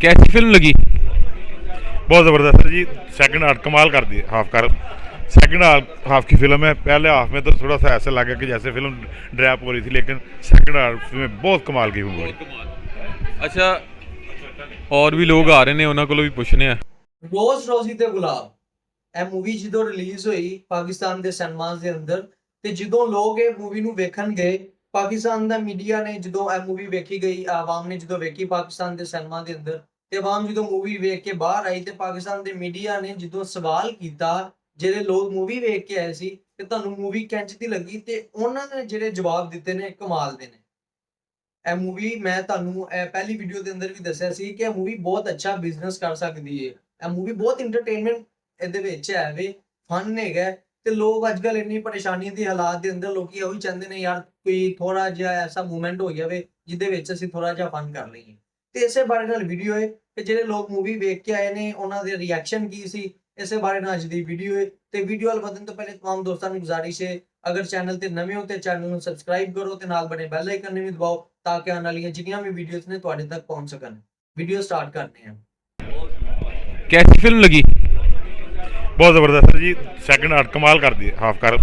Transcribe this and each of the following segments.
कैसी फिल्म लगी बहुत ज़बरदस्त है जी सेकंड हाफ कमाल कर दी हाफ कर सेकंड हाफ हाफ की फिल्म है पहले हाफ में तो थोड़ा सा ऐसा लगा कि जैसे फिल्म ड्रैप हो रही थी लेकिन सेकंड हाफ में बहुत कमाल की फिल्म हुई ਅੱਛਾ ਹੋਰ ਵੀ ਲੋਕ ਆ ਰਹੇ ਨੇ ਉਹਨਾਂ ਕੋਲੋਂ ਵੀ ਪੁੱਛਨੇ ਆ ਰੋਜ਼ ਰੋਜ਼ੀ ਤੇ ਗੁਲਾਬ ਇਹ ਮੂਵੀ ਜਦੋਂ ਰਿਲੀਜ਼ ਹੋਈ ਪਾਕਿਸਤਾਨ ਦੇ ਸਿਨੇਮਾਸ ਦੇ ਅੰਦਰ ਤੇ ਜਦੋਂ ਲੋਕ ਇਹ ਮੂਵੀ ਨੂੰ ਵੇਖਣ ਗਏ ਪਾਕਿਸਤਾਨ ਦਾ ਮੀਡੀਆ ਨੇ ਜਦੋਂ ਇਹ ਮੂਵੀ ਵੇਖੀ ਗਈ ਆਵਾਮ ਨੇ ਜਦੋਂ ਵੇਖੀ ਪਾਕਿਸਤਾਨ ਦੇ ਸਿਨੇਮਾ ਦੇ ਅੰਦਰ, ਤੇ ਆਵਾਮ ਜਦੋਂ ਮੂਵੀ ਵੇਖ ਕੇ ਬਾਹਰ ਆਈ ਤੇ ਪਾਕਿਸਤਾਨ ਦੇ ਮੀਡੀਆ ਨੇ ਜਦੋਂ ਸਵਾਲ ਕੀਤਾ ਜਿਹੜੇ ਲੋਕ ਮੂਵੀ ਵੇਖ ਕੇ ਆਏ ਸੀ ਕਿ ਤੁਹਾਨੂੰ ਮੂਵੀ ਕਿੰਜ ਦੀ ਲੱਗੀ ਤੇ ਉਹਨਾਂ ਨੇ ਜਿਹੜੇ ਜਵਾਬ ਦਿੱਤੇ ਨੇ, ਕਮਾਲ ਦੇ ਨੇ। ਇਹ ਮੂਵੀ ਮੈਂ ਤੁਹਾਨੂੰ, ਇਹ ਪਹਿਲੀ ਵੀਡੀਓ ਦੇ ਅੰਦਰ ਵੀ ਦੱਸਿਆ ਸੀ ਕਿ ਇਹ ਮੂਵੀ ਬਹੁਤ ਅੱਛਾ ਬਿਜ਼ਨਸ ਕਰ ਸਕਦੀ ਹੈ ਇਹ ਮੂਵੀ ਬਹੁਤ ਇੰਟਰਟੇਨਮੈਂਟ ਇਹਦੇ ਵਿੱਚ ਹੈ ਵੇ ਫਨ ਹੈਗਾ। ਤੇ ਲੋਕ ਅੱਜ ਕੱਲ ਇੰਨੀ ਪਰੇਸ਼ਾਨੀ ਦੇ ਹਾਲਾਤ ਦੇ ਅੰਦਰ ਲੋਕੀ ਇਹੋ ਚਾਹੁੰਦੇ ਨੇ, ਯਾਰ ਕੋਈ ਥੋੜਾ ਜਿਹਾ ਐਸਾ ਮੂਵਮੈਂਟ ਹੋ ਜਾਵੇ ਜਿਹਦੇ ਵਿੱਚ ਅਸੀਂ ਥੋੜਾ ਜਿਹਾ ਫਨ ਕਰ ਲਈਏ। ਤੇ ਇਸੇ ਬਾਰੇ ਨਾਲ ਵੀਡੀਓ ਹੈ ਤੇ ਜਿਹੜੇ ਲੋਕ ਮੂਵੀ ਵੇਖ ਕੇ ਆਏ ਨੇ, ਉਹਨਾਂ ਦੇ ਰਿਐਕਸ਼ਨ ਕੀ ਸੀ? ਇਸੇ ਬਾਰੇ ਨਾਲ ਅੱਜ ਦੀ ਵੀਡੀਓ ਹੈ ਤੇ ਵੀਡੀਓ ਵੱਲ ਵਧਣ ਤੋਂ ਪਹਿਲੇ ਤਮਾਮ ਦੋਸਤਾਂ ਨੂੰ ਗੁਜ਼ਾਰਿਸ਼ ਹੈ ਅਗਰ ਚੈਨਲ ਤੇ ਨਵੇਂ ਹੋ ਤੇ ਚੈਨਲ ਨੂੰ ਸਬਸਕ੍ਰਾਈਬ ਕਰੋ ਤੇ ਨਾਲ ਬਣੇ ਬੈਲ ਆਈਕਨ ਨੂੰ ਵੀ ਦਬਾਓ ਤਾਂ ਕਿ ਆਉਣ ਵਾਲੀਆਂ ਜਿੰਨੀਆਂ ਵੀ ਵੀਡੀਓਜ਼ ਨੇ ਤੁਹਾਡੇ ਤੱਕ ਪਹੁੰਚ ਸਕਣ। ਵੀਡੀਓ ਸਟਾਰਟ ਕਰਦੇ ਹਾਂ। ਕੈਸੀ ਫਿਲਮ ਲੱਗੀ? बहुत ज़बरदस्त है जी। सेकंड हाफ़ कमाल कर दी हाफ़ कर।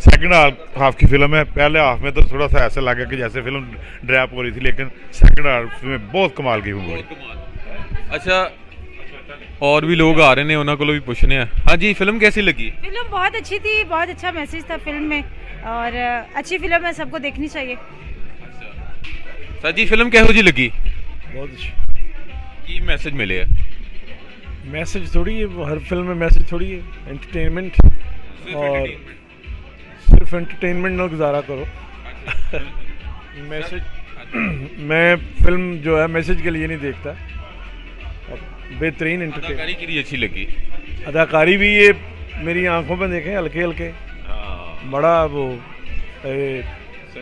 सेकंड हाफ़ हाफ़ की फ़िल्म है। पहले हाफ़ में तो थोड़ा सा ऐसा लगा कि जैसे फ़िल्म ड्रैप हो रही थी लेकिन सेकंड हाफ़ में बहुत कमाल की फ़िल्म अच्छा और भी लोग आ रहे ने उन्होंने को भी पूछने हैं। हाँ जी फ़िल्म कैसी लगी? फ़िल्म बहुत अच्छी थी बहुत अच्छा मैसेज था फ़िल्म में। और uh, अच्छी फ़िल्म है सबको देखनी चाहिए। अच्छा। सर जी फ़िल्म कैसी लगी? बहुत अच्छी। की मैसेज मिले है? मैसेज थोड़ी है वो हर फ़िल्म में मैसेज थोड़ी है एंटरटेनमेंट और सिर्फ़ एंटरटेनमेंट ना गुजारा करो। मैसेज अच्छा। मैं फ़िल्म जो है मैसेज के लिए नहीं देखता। बेहतरीन अदाकारी के लिए अच्छी लगी। अदाकारी भी ये मेरी आँखों में देखें हल्के हल्के। हाँ। बड़ा वो ए,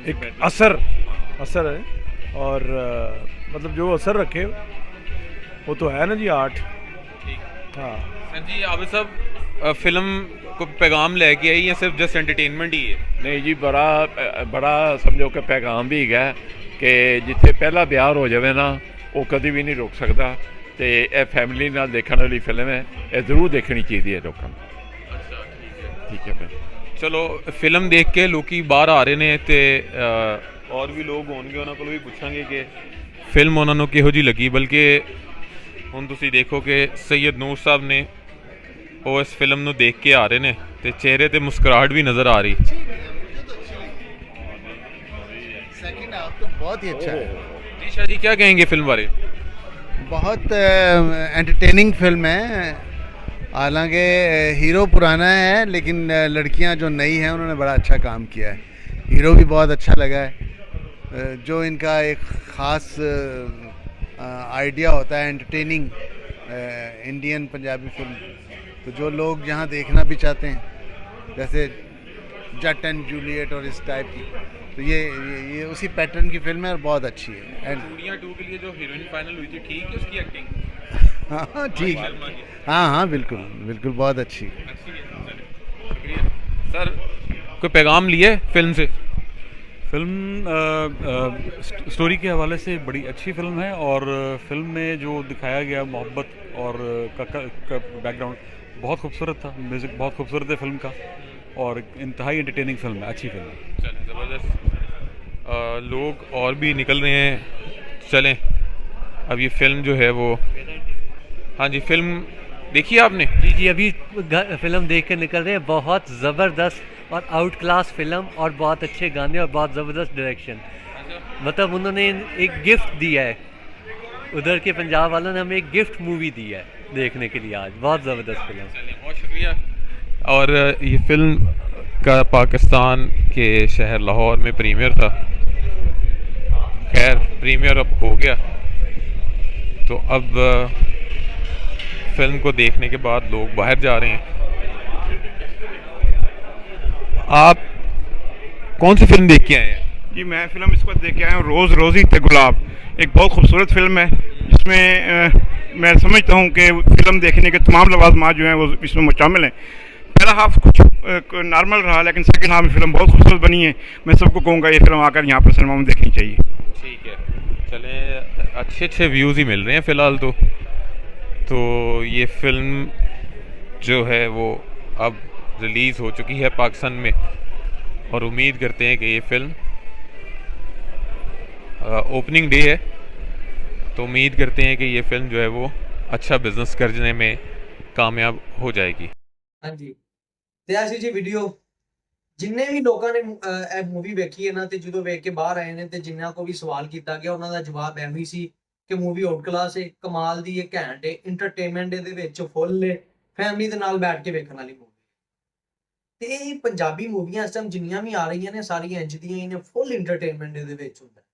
एक असर हाँ। असर है। और आ, मतलब जो असर रखे वो तो है ना जी आर्ट। हाँ सर जी आबिद साहब फिल्म को पैगाम लेके आई या सिर्फ जस्ट एंटरटेनमेंट ही है ਨਹੀਂ ਜੀ ਬੜਾ ਅ, ਬੜਾ ਸਮਝੋ ਕਿ ਪੈਗਾਮ ਵੀ ਹੈਗਾ ਕਿ ਜਿੱਥੇ ਪਹਿਲਾ ਵਿਆਹ ਹੋ ਜਾਵੇ ਨਾ ਉਹ ਕਦੀ ਵੀ ਨਹੀਂ ਰੁਕ ਸਕਦਾ ਤੇ ਇਹ ਫੈਮਿਲੀ ਨਾਲ ਦੇਖਣ ਵਾਲੀ ਫਿਲਮ ਹੈ ਇਹ ਜ਼ਰੂਰ ਦੇਖਣੀ ਚਾਹੀਦੀ ਹੈ ਲੋਕਾਂ ਨੂੰ ਠੀਕ ਹੈ ਭਾਈ ਚਲੋ ਫਿਲਮ ਦੇਖ ਕੇ ਲੋਕੀ ਬਾਹਰ ਆ ਰਹੇ ਨੇ ਤੇ ਅ, ਹੋਰ ਵੀ ਲੋਕ ਹੋਣਗੇ ਉਹਨਾਂ ਕੋਲੋਂ ਵੀ ਪੁੱਛਾਂਗੇ ਕਿ ਫਿਲਮ ਉਹਨਾਂ ਨੂੰ ਕਿਹੋ ਜੀ ਲੱਗੀ ਬਲਕਿ ਹੁਣ ਤੁਸੀਂ ਦੇਖੋ ਕਿ ਸੈਯਦ ਨੂਰ ਸਾਹਿਬ ਨੇ ਉਹ ਇਸ ਫਿਲਮ ਨੂੰ ਦੇਖ ਕੇ ਆ ਰਹੇ ਨੇ ਤੇ ਚਿਹਰੇ ਤੇ ਮੁਸਕਰਾਹਟ ਵੀ ਨਜ਼ਰ ਆ ਰਹੀ सेकंड हाफ तो बहुत ही अच्छा है जी शाह जी क्या कहेंगे फिल्म बारे बहुत एंटरटेनिंग फिल्म है हालांकि हीरो पुराना है लेकिन अ, लड़कियां जो नई हैं उन्होंने बड़ा अच्छा काम किया है हीरो भी बहुत अच्छा लगा है अ, जो इनका एक ख़ास आइडिया होता है एंटरटेनिंग इंडियन पंजाबी फ़िल्म तो जो लोग यहाँ देखना भी चाहते हैं जैसे जट एंड जूलियट और इस टाइप की तो ये ये, ये उसी पैटर्न की फ़िल्म है और बहुत अच्छी है। एंड टू के लिए जो हीरोइन फाइनल हुई थी ठीक है उसकी एक्टिंग हाँ हाँ ठीक है हाँ हाँ बिल्कुल बिल्कुल बहुत अच्छी। सर कोई पैगाम लिए फ़िल्म से? फ़िल्म अ, स्ट- स्टोरी के हवाले से बड़ी अच्छी फ़िल्म है और फ़िल्म में जो दिखाया गया मोहब्बत और का, का, का बैकग्राउंड बहुत खूबसूरत था म्यूज़िक बहुत खूबसूरत है फ़िल्म का और इंतहाई एंटरटेनिंग फ़िल्म है अच्छी फ़िल्म है। ज़बरदस्त। लोग और भी निकल रहे हैं चलें। अब ये फ़िल्म जो है वो हाँ जी फ़िल्म देखी आपने? जी जी अभी फ़िल्म देख के निकल रहे हैं बहुत ज़बरदस्त। और आउट क्लास फ़िल्म और बहुत अच्छे गाने और बहुत ज़बरदस्त डायरेक्शन मतलब उन्होंने एक गिफ्ट दिया है। उधर के पंजाब वालों ने हमें एक गिफ्ट मूवी दी है देखने के लिए आज। बहुत ज़बरदस्त फ़िल्म बहुत शुक्रिया। और ये फ़िल्म का पाकिस्तान के शहर लाहौर में प्रीमियर था। खैर प्रीमियर अब हो गया। तो अब फ़िल्म को देखने के बाद लोग बाहर जा रहे हैं। आप कौन सी फ़िल्म देख के आए हैं? जी मैं फ़िल्म इसको देख के आया हूँ रोज़ रोज़ी ते गुलाब। एक बहुत खूबसूरत फ़िल्म है जिसमें अ, मैं समझता हूँ कि फ़िल्म देखने के तमाम लवाजमात जो हैं वो इसमें शामिल हैं। पहला हाफ़ कुछ नॉर्मल रहा लेकिन सेकंड हाफ़ में फ़िल्म बहुत खूबसूरत बनी है। मैं सबको कहूँगा ये फ़िल्म आकर यहाँ पर सिनेमा में देखनी चाहिए। ठीक है चले अच्छे अच्छे व्यूज़ ही मिल रहे हैं फ़िलहाल तो। तो ये फ़िल्म जो है वो अब रिलीज़ हो चुकी है पाकिस्तान में और उम्मीद करते हैं कि ये फिल्म ओपनिंग डे है तो उम्मीद करते हैं कि ये फिल्म जो है वो अच्छा बिजनेस करने में कामयाब हो जाएगी ਹਾਂਜੀ ਤੇ ਐਸੀ ਜੀ ਵੀਡੀਓ ਜਿੰਨੇ ਵੀ ਲੋਕਾਂ ਨੇ ਅਹ, ਇਹ ਮੂਵੀ ਵੇਖੀ ਹੈ ਨਾ ਤੇ ਜਦੋਂ ਵੇਖ ਕੇ ਬਾਹਰ ਆਏ ਨੇ ਤੇ ਜਿਨ੍ਹਾਂ ਕੋ ਵੀ ਸਵਾਲ ਕੀਤਾ ਗਿਆ ਉਹਨਾਂ ਦਾ ਜਵਾਬ ਐਵੇਂ ਹੀ ਸੀ ਕਿ ਮੂਵੀ ਆਊਟ ਕਲਾਸ ਹੈ ਕਮਾਲ ਦੀ ਹੈ ਘੈਂਟ ਹੈ ਐਂਟਰਟੇਨਮੈਂਟ ਇਹਦੇ ਵਿੱਚ ਫੁੱਲ ਹੈ ਫੈਮਿਲੀ ਦੇ ਨਾਲ ਬੈਠ ਕੇ ਵੇਖਣ ਵਾਲੀ ਮੂਵੀ ਤੇ ਇਹ ਪੰਜਾਬੀ ਮੂਵੀਆਂ ਇਸ ਟਾਈਮ ਜਿੰਨੀਆਂ ਵੀ ਆ ਰਹੀਆਂ ਨੇ ਸਾਰੀਆਂ ਇੰਜ ਦੀਆਂ ਹੀ ਨੇ ਫੁੱਲ ਐਂਟਰਟੇਨਮੈਂਟ ਇਹਦੇ ਵਿੱਚ ਹੁੰਦਾ ਹੈ।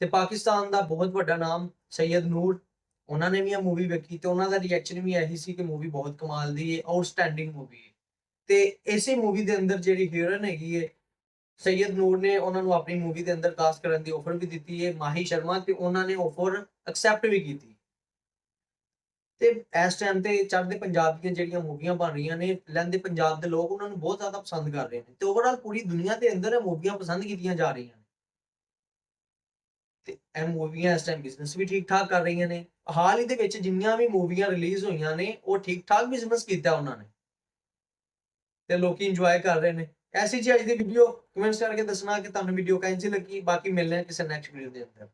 ਤੇ ਪਾਕਿਸਤਾਨ ਦਾ ਬਹੁਤ ਵੱਡਾ ਨਾਮ ਸੈਯਦ ਨੂਰ, ਉਹਨਾਂ ਨੇ ਵੀ ਇਹ ਮੂਵੀ ਵੇਖੀ ਤੇ ਉਹਨਾਂ ਦਾ ਰਿਐਕਸ਼ਨ ਵੀ ਇਹੀ ਸੀ ਕਿ ਮੂਵੀ ਬਹੁਤ ਕਮਾਲ ਦੀ ਹੈ ਆਊਟਸਟੈਂਡਿੰਗ ਮੂਵੀ ਹੈ ਤੇ ਇਸੇ ਮੂਵੀ ਦੇ ਅੰਦਰ ਜਿਹੜੀ ਹੀਰੋਇਨ ਹੈਗੀ ਹੈ ਸੈਯਦ ਨੂਰ ਨੇ ਉਹਨਾਂ ਨੂੰ ਆਪਣੀ ਮੂਵੀ ਦੇ ਅੰਦਰ ਕਾਸਟ ਕਰਨ ਦੀ ਆਫਰ ਵੀ ਦਿੱਤੀ ਹੈ ਮਾਹੀ ਸ਼ਰਮਾ, ਤੇ ਉਹਨਾਂ ਨੇ ਆਫਰ ਐਕਸੈਪਟ ਵੀ ਕੀਤੀ ਤੇ ਇਸ ਟਾਈਮ ਤੇ ਚੜ੍ਹਦੇ ਪੰਜਾਬ ਦੀਆਂ ਜਿਹੜੀਆਂ ਮੂਵੀਆਂ ਬਣ ਰਹੀਆਂ ਨੇ ਲਹਿੰਦੇ ਪੰਜਾਬ ਦੇ ਲੋਕ ਉਹਨਾਂ ਨੂੰ ਬਹੁਤ ਜ਼ਿਆਦਾ ਪਸੰਦ ਕਰ ਰਹੇ ਨੇ ਤੇ ਓਵਰਆਲ ਪੂਰੀ ਦੁਨੀਆ ਦੇ ਅੰਦਰ ਇਹ ਮੂਵੀਆਂ ਪਸੰਦ ਕੀਤੀਆਂ ਜਾ ਰਹੀਆਂ ਨੇ। ਤੇ ਇਹ ਮੂਵੀਆਂ ਇਸ ਟਾਈਮ ਬਿਜ਼ਨਸ ਵੀ ਠੀਕ ਠਾਕ ਕਰ ਰਹੀਆਂ ਨੇ। ਹਾਲ ਹੀ ਦੇ ਵਿੱਚ ਜਿੰਨੀਆਂ ਵੀ ਮੂਵੀਆਂ ਰਿਲੀਜ਼ ਹੋਈਆਂ ਨੇ, ਉਹ ਠੀਕ ਠਾਕ ਬਿਜ਼ਨਸ ਕੀਤਾ ਉਹਨਾਂ ਨੇ। ਤੇ ਲੋਕੀ ਇੰਜੋਏ ਕਰ ਰਹੇ ਨੇ। ਐਸੀ ਜੀ ਅੱਜ ਦੀ ਵੀਡੀਓ ਕਮੈਂਟਸ ਕਰਕੇ ਦੱਸਣਾ ਕਿ ਤੁਹਾਨੂੰ ਵੀਡੀਓ ਕਿੰਨੀ ਲੱਗੀ? ਬਾਕੀ ਮਿਲਦੇ ਹਾਂ ਕਿਸੇ ਨੈਕਸਟ ਵੀਡੀਓ ਦੇ ਅੰਦਰ।